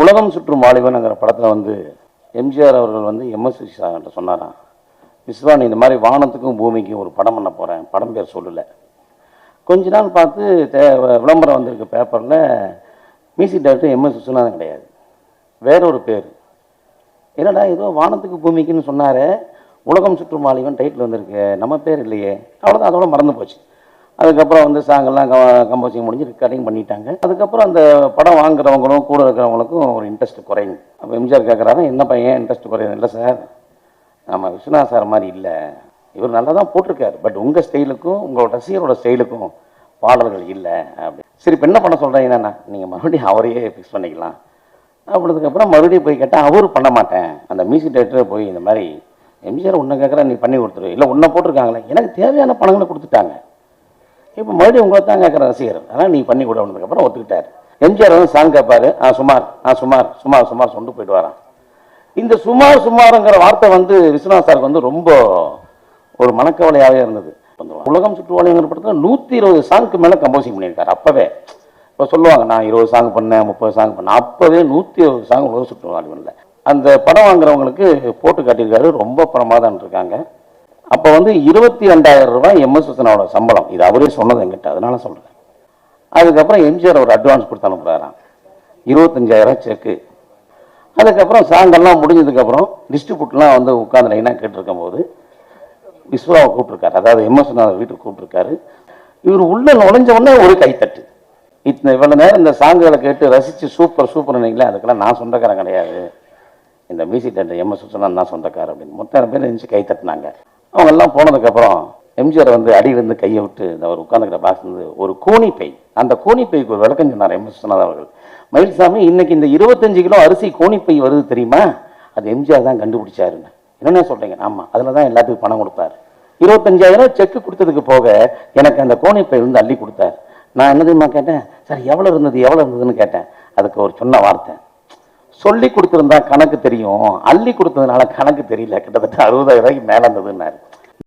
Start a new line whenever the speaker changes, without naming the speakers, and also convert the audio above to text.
உலகம் சுற்றும் வாலிபனுங்கிற படத்தில் வந்து எம்ஜிஆர் அவர்கள் வந்து எம்எஸ் சார்கிட்ட சொன்னாராம் விஸ்வா நீ இந்த மாதிரி வானத்துக்கும் பூமிக்கும் ஒரு படம் பண்ண போகிறேன் படம் பேர் சொல்லலை. கொஞ்ச நாள் பார்த்து தே விளம்பரம் வந்திருக்கு பேப்பரில் மியூசிக் டைரக்டர் எம்எஸ் விஸ்வநாதன் கிடையாது. வேற ஒரு பேர். என்னடா ஏதோ வானத்துக்கு பூமிக்குன்னு சொன்னார் உலகம் சுற்றும் வாலிபன் டைட்டில் வந்திருக்கு நம்ம பேர் இல்லையே. அவ்வளோதான் அதோட மறந்து போச்சு. அதுக்கப்புறம் வந்து சாங்கெல்லாம் கம்போசிங் முடிஞ்சு ரெக்கார்டிங் பண்ணிட்டாங்க. அதுக்கப்புறம் அந்த படம் வாங்குறவங்களும் கூட இருக்கிறவங்களுக்கும் ஒரு இன்ட்ரெஸ்ட் குறையும் அப்போ எம்ஜிஆர் கேட்குறாங்க என்ன பையன்? இன்ட்ரெஸ்ட் குறையுது இல்லை சார் நம்ம விஸ்வநாத் சார் மாதிரி இல்லை. இவர் நல்லா தான் போட்டிருக்காரு. பட் உங்கள் ஸ்டைலுக்கும் உங்களோட ரசிகரோட ஸ்டைலுக்கும் பாடல்கள் இல்லை. அப்படி. சரி இப்போ என்ன பண்ண சொல்கிறீங்கன்னா நீங்கள் மறுபடியும் அவரையே ஃபிக்ஸ் பண்ணிக்கலாம். அப்படின்றதுக்கப்புறம் மறுபடியும் போய் கேட்டால் அவரு பண்ண மாட்டேன். அந்த மியூசிக் டைரக்டரை போய் இந்த மாதிரி எம்ஜிஆர் ஒன்று கேட்குறேன் நீ பண்ணி கொடுத்துரு. இல்லை ஒன்றை போட்டிருக்காங்களே. எனக்கு தேவையான பணங்களை கொடுத்துட்டாங்க. இப்போ மறுபடியும் உங்களை தான் கேட்குற ரசிகர். அதனால் நீ பண்ணி கூட அப்படின்றதுக்கப்புறம் ஒத்துக்கிட்டார். எம்ஜிஆர் வந்து சாங் கேட்பாரு ஆ சுமார் ஆ சுமார் சுமார் சுமார் சொண்டு போயிட்டு வரான் இந்த சுமார் சுமாருங்கிற வார்த்தை வந்து விஸ்வநாத் சாருக்கு வந்து ரொம்ப ஒரு மனக்கவலையாகவே இருந்தது. அந்த உலகம் சுற்றுவாளிங்கிற படத்தில் நூற்றி இருபது சாங்க்கு மேலே கம்போசிங் பண்ணியிருக்காரு. அப்போவே இப்போ சொல்லுவாங்க நான் இருபது சாங் பண்ணேன் முப்பது சாங் பண்ணேன். அப்போவே நூற்றி இருபது சாங் உலக சுற்றுவாளிகளில் அந்த படம் வாங்குறவங்களுக்கு போட்டு காட்டியிருக்காரு. ரொம்ப பிரமாதம் இருக்காங்க அப்போ வந்து இருபத்தி ரெண்டாயிரம் ரூபாய் எம்எஸ் விஸ்வனாவோட சம்பளம். இது அவரே சொன்னது எங்கிட்ட அதனால சொல்கிறேன் அதுக்கப்புறம் எம்ஜிஆர் ஒரு அட்வான்ஸ் கொடுத்து அனுப்புகிறாராம் இருபத்தஞ்சாயிரம் செக்கு அதுக்கப்புறம் சாங்கெல்லாம் முடிஞ்சதுக்கப்புறம் டிஸ்ட்ரிபியூட்லாம் வந்து உட்காந்து லைனாக கேட்டிருக்கும் போது விஸ்வாவை கூப்பிட்ருக்காரு அதாவது எம்எஸ் வீட்டுக்கு கூப்பிட்ருக்காரு இவர் உள்ளே நுழைஞ்ச உடனே ஒரு கைத்தட்டு. இத்தனை இவ்வளோ நேரம் இந்த சாங்குகளை கேட்டு ரசித்து சூப்பர் சூப்பர் நினைக்கல அதுக்கெல்லாம் நான் சொந்தக்காரன் கிடையாது. இந்த மியூசிக் டேரக்டர் எம்எஸ் விஸ்வநாத் நான் சொந்தக்காரர் அப்படின்னு. மொத்தம் பேர் எழுந்து கைத்தட்டினாங்க. அவங்க எல்லாம் போனதுக்கப்புறம் எம்ஜிஆர் வந்து அடியிலிருந்து கையை விட்டு இந்த அவர் உட்காந்துக்கிற பாக்ஸ் வந்து ஒரு கோணி பை அந்த கோணி பைக்கு ஒரு விளக்கம் சொன்னார் எம் சொன்னார் அவர்கள். மயில்சாமி இன்னைக்கு இந்த இருபத்தஞ்சு கிலோ அரிசி கோணி பை வருது தெரியுமா? அது எம்ஜிஆர் தான் கண்டுபிடிச்சாருன்னு. என்னென்ன சொல்கிறீங்க ஆமாம் அதில் தான் எல்லாத்துக்கும் பணம் கொடுப்பாரு இருபத்தஞ்சாயிரம் செக்கு கொடுத்ததுக்கு போக எனக்கு அந்த கோணி பை வந்து அள்ளி கொடுத்தாரு. நான் என்ன தெரியுமா கேட்டேன்? சார் எவ்வளோ இருந்தது? எவ்வளோ இருந்ததுன்னு கேட்டேன். அதுக்கு ஒரு சொன்ன வார்த்தை. சொல்லி கொடுத்துருந்தா கணக்கு தெரியும். அள்ளி கொடுத்ததுனால கணக்கு தெரியல. கிட்டத்தட்ட அறுபதாயிரம் ரூபாய்க்கு மேலே இருந்ததுன்னாரு.